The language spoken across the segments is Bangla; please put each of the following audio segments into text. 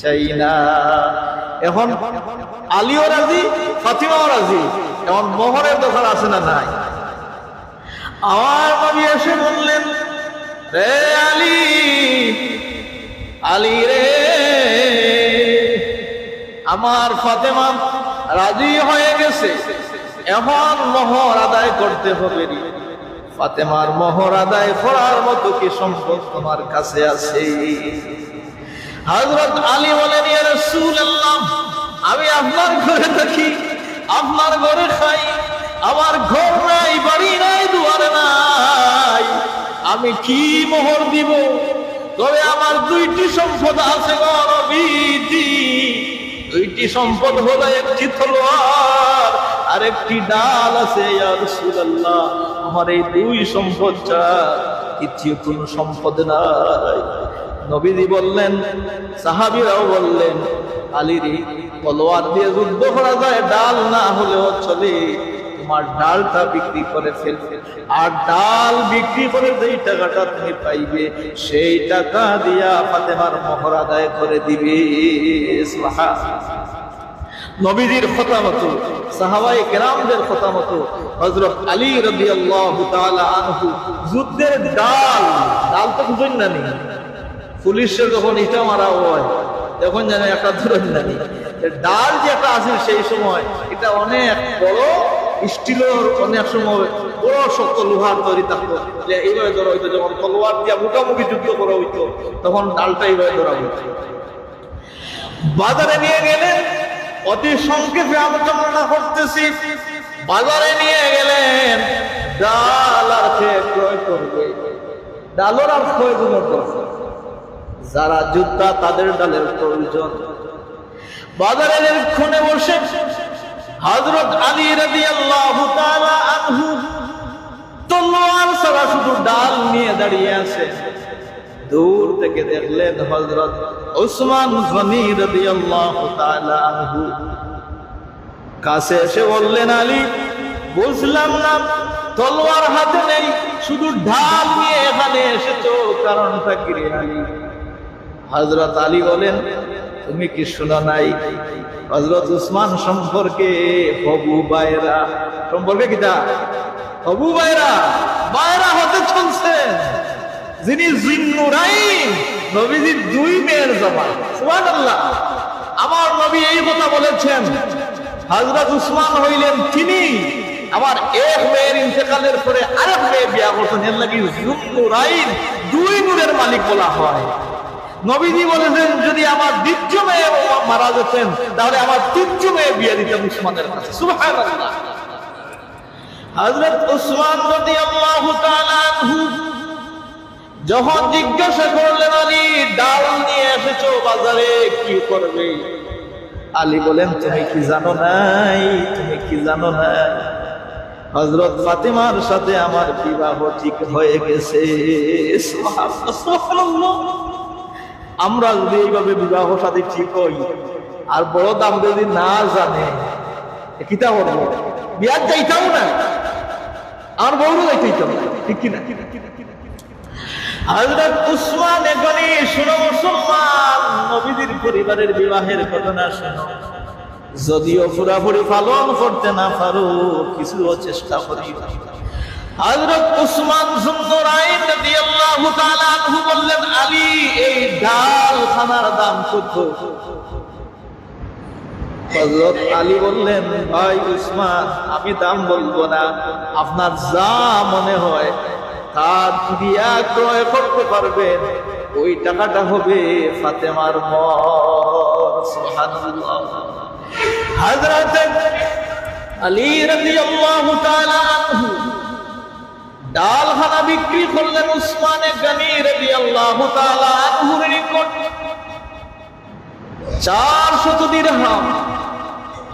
চাই না। এখন আলিও রাজি, ফাতিমাও রাজি, এখন মোহরের দোকান আছে না নাই? আমার নবী এসে বললেন, রে আলী আলী রে, আমার ফাতেমা রাজি হয়ে গেছে। এখন মোহর আদায় করতে হবে ফাতেমার মোহর আদায় করার মতো কি সম্পদ তোমার কাছে আছে? হযরত আলী বলেন আমি আপনার ঘরে থাকি, আপনার ঘরে খাই, আমার ঘর নাই, বাড়ি নাই, দুয়ার নাই, আমি কি মোহর দিব? তবে আমার দুইটি সম্পদ আছে দুইটি সম্পদ হলো একটি তলোয়ার আর একটি ডাল আছে আমার এই দুই সম্পদ ছাড়া তৃতীয় কোনো সম্পদ নাই। নবীজি বললেন, সাহাবিরাও বললেন, আলীরি তলোয়ার দিয়ে যুদ্ধ করা যায়, ডাল না হলেও চলে। তোমার ডালটা বিক্রি করে ফেলবে আর ডাল বিক্রি করে যেই টাকাটা তুমি পাইবে, সেই টাকা দিয়া ফাতেমার মোহর আদায় করে দিবে। নবীজির কথা মতো সাহাবাই কেরামদের কথা মতো হজরত আলী রবি আল্লাহ আনহু, যুদ্ধের ডাল ডাল তো বুঝুন না নি। পুলিশের যখন ইটা মারা হয়, তখন যেন একটা ধরেন না ডাল যে একটা আছে সেই সময়, এটা অনেক বড় স্টিলের অনেক সময় বড় শক্ত লোহার তৈরি থাকতো। যে এইভাবে ধরা হইতো, যখন তলোয়ার দিয়া মুখামুখি যুদ্ধ করা হইতো, তখন ডালটা এইভাবে ধরা হইতো। বাজারে নিয়ে গেলেন অতি সংক্ষেপে আলোচনা করতেছি। বাজারে নিয়ে গেলেন ডাল আর খেয়ে ক্রয় করবে। ডালর আর প্রয়োজনের দরকার যারা যোদ্ধা, তাদের ডালের প্রয়োজন। বাজারে খুনে বসে হযরত আলী রাদিয়াল্লাহু তাআলা আনহু তলোয়ার ছাড়া শুধু ডাল নিয়ে দাঁড়িয়ে আছে। দূর থেকে দেখলেন হযরত উসমান গনি রাদিয়াল্লাহু তাআলা আনহু। কাছে এসে বললেন, আলী, বুঝলাম না, তলোয়ার হাতে নেই, শুধু ঢাল নিয়ে এখানে এসেছ, কারণটা কি রে আলী? হযরত আলী বলেন, তুমি কি শোনো নাই? হজরত উসমান সম্পর্কে হবু বাইরা সম্পর্কে কিটা হবু বাইরা বাইরা হতে চলছেন, যিনি জিন্নুরাইন নবীজির দুই মেয়ের জামাই সুবহানাল্লাহ। আমার নবী এই কথা বলেছেন, হযরত উসমান হইলেন তিনি আমার এক মেয়ের ইন্তেকালের পরে আরেক মেয়ে বিয়া করতেন এর লাগি জিন্নুরাইন দুই নূরের মালিক বলা হয়। নবীজি বলেছেন, যদি আমার দ্বিতীয় মেয়ে মারা যেতেন, তাহলে আমার তৃতীয় মেয়ে বিয়ে দিতেন উসমানের কাছে। সুবহানাল্লাহ। হযরত উসমান তাআলা যখন জিজ্ঞাসা করলেন, আলী, ডাল নিয়ে এসেছ বাজারে, কি করবে? আলী বলেন, তুমি কি জানো নাই? তুমি কি জানো না হজরত ফাতেমার সাথে আমার বিবাহ ঠিক হয়ে গেছে। আমরা যদি এইভাবে বিবাহ সাথে ঠিক হই আর বড় দাম যদি না জানে কিতা করব বিয়ার যাইতাম না। আমার বউরও যাইতাম ঠিক কিনা? হযরত উসমান মুসলমান পরিবারের বিবাহের ঘটনা যদিও পুরাপুরি পালন করতে না পারো কিছু চেষ্টা করি হযরত উসমান সুন্দরাইন রাদিয়াল্লাহু বললেন, আলী, এই ডাল খানার দাম কত? হযরত আলী বললেন, ভাই উসমান, আমি দাম বলব না। আপনার যা মনে হয় তার দিয়া ক্রয় করতে পারবেন। ওই টাকাটা হবে ফাতেমার মর। সুবহানাল্লাহ। হযরত আলী রাদিয়াল্লাহু তাআলা বিক্রি করলেন উসমানে চারশত দিরহাম।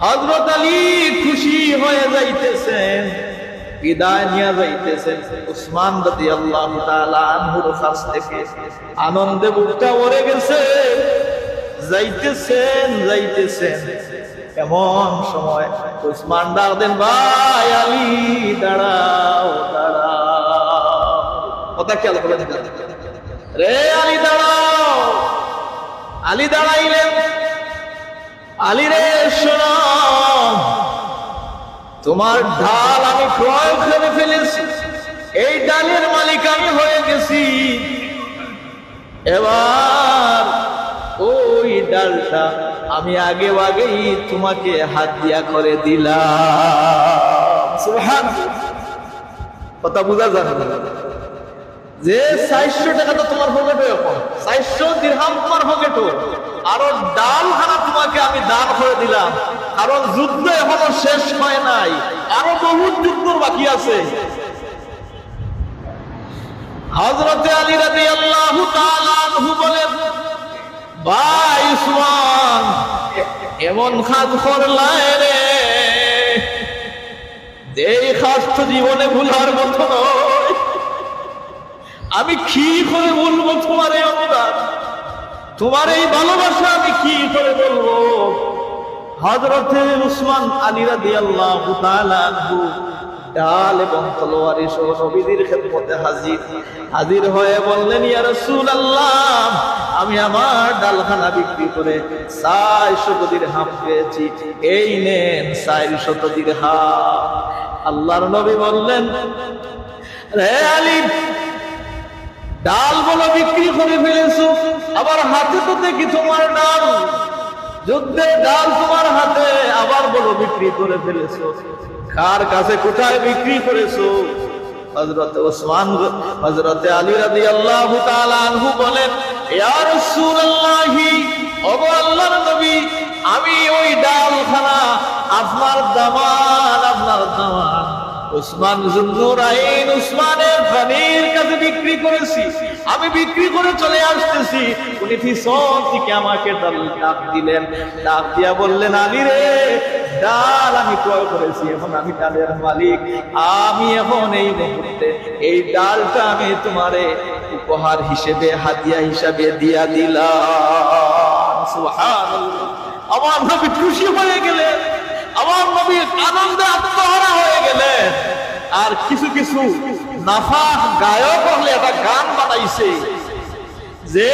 হযরত আলী খুশি হয়ে যাইতেছেন, বিদায় নিয়ে যাইতেছেন উসমান তাআলা আনহুর থেকে। আনন্দে বুকটা ভরে গেছে। যাইতেছেন যাইতেছেন। এমন সময় উসমান ডাক দেন, ভাই আলী, দাঁড়াও দাঁড়াও। কথা খেয়াল করে রে আলী দাঁড়াও। আলী দাঁড়াইলেন। আলী রে তোমার ঢাল আমি ক্রয় করে ফেলেছি। এই ডালের মালিক আমি হয়ে গেছি। এবার ওই ডালটা আমি আগে আগেই তোমাকে হাত দিয়া করে দিলাম। কথা বুঝা যাবে। যে চারশো টাকা তো তোমার চারশো তোমার আরও ডাল খানা তোমাকে আমি দান করে দিলাম। কারণ যুদ্ধ এখনও শেষ হয় নাই। আরও বহুত যুদ্ধ বাকি আছে। হজরতে আলী রাজি আল্লাহ বলেন, ভাই উসমান, এমন খাদ করলাই রে। এই খাস জীবনে ভুলার মতো নয়। আমি কি করে বলব তোমার এই অনুদান তোমার এই ভালোবাসা আমি কি করে বলব? হজরতে উসমান আলী রাদি আল্লাহ ডাল এবং তলোয়ারি সহ নবীদের খেদমতে হাজির। হাজির হয়ে বললেন, ইয়া রাসূলুল্লাহ, আমি আমার ডালখানা বিক্রি করে চারশো দিরহাম পেয়েছি। এই নেন চারশত দিরহাম আল্লাহর নবী বললেন, রে আলী ডাল বলো বিক্রি করে ফেলেছো, আবার হাতে তো দেখি তোমার ডাল যুদ্ধে ডাল তোমার হাতে, আবার বলো বিক্রি করে ফেলেছো। কার কাছে কোথায় বিক্রি করেছ? হযরত ওসমান হযরত আলী রাদিয়াল্লাহু তাআলা আনহু বলেন আল্লাহর নবী, আমি ওই ডালখানা আপনার দামান আপনার দামান। উসমান জুন্নুরাইন উসমানের ফানির কাছে বিক্রি করেছি। আমি বিক্রি করে চলে আসতেছি। উনি পিছন থেকে আমাকে ডাক দিলেন। ডাক দিয়া বললেন, আলী রে, ডাল আমি ক্রয় করেছি, এখন আমি ডালের মালিক। আমি এখন এই মুহূর্তে এই ডালটা আমি তোমারে উপহার হিসেবে হাতিয়া হিসাবে দিয়া দিলাম। আমার নবী খুশি হয়ে গেলেন। আমার নবী আনন্দে আত্মহারা হয়ে গেলেন আর কিছু কিছু নাফা গায়ক হলে একটা গান বানাইছে যে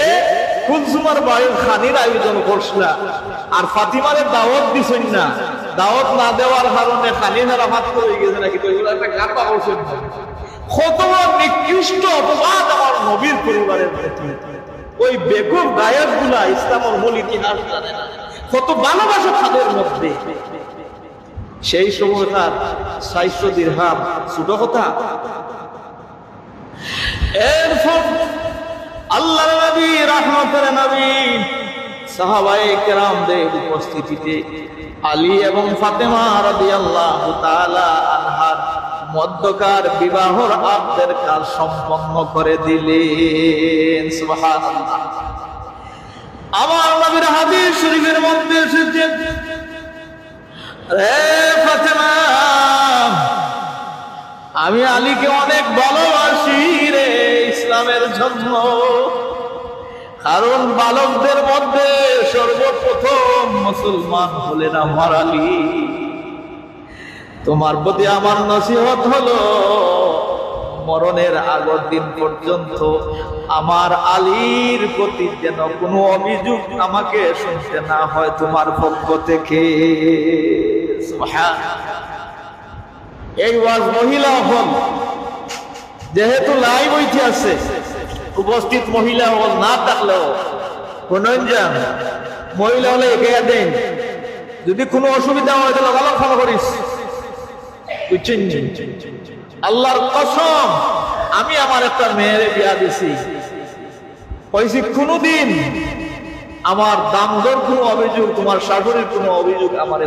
কুলসুমার বায়ুর খানির আয়োজন করছিলা? আর ফাতিমারে দাওয়াত দিছেন না। দাওয়াত না দেওয়ার কারণে খানি হারা ভাত করে গেছে নাকি? তো এগুলো একটা গান পাবছেন কত নিকৃষ্ট অপবাদ আমার নবীর পরিবারের প্রতি। ওই বেকুব গায়কগুলা ইসলামের মূল ইতিহাস জানে না। কত ভালোবাসা তাদের মধ্যে। সেই সময়কার সাইশ্য দীর্হাম ছোট কথা, এরপর আল্লাহ নবী, রহমতের নবী সাহাবাই কেরামদের উপস্থিতিতে আলী এবং ফাতেমা রাদিয়াল্লাহু তাআলা আনহার মধ্যকার বিবাহর আব্দের কাজ সম্পন্ন করে দিলেন। সুবহানাল্লাহ। আমার নবীর হাদিস শরীফের মধ্যে এসেছে আমি আলীকে অনেক ভালোবাসি রে ইসলামের জন্য কারণ বালকদের মধ্যে সর্বপ্রথম মুসলমান হলেন আমার আলী তোমার প্রতি আমার নসিহত হলো, মরণের আগর দিন পর্যন্ত আমার আলীর প্রতি যেন কোনো অভিযোগ আমাকে শুনতে না হয় তোমার পক্ষ থেকে। এই ওয়াজ মহিলা হল যেহেতু লাইভ হইতে আছে। উপস্থিত মহিলা হল না থাকলেও যান মহিলা হলে একে দেন। যদি কোনো অসুবিধা হয়, তাহলে ভালো ফলো করিস আল্লাহর কসম, আমি আমার একটা মেয়ের বিয়া দিছি। কইছি, কোনোদিন আমার দামদর কোনো অভিযোগ, তোমার শাশুড়ির কোনো অভিযোগ আমার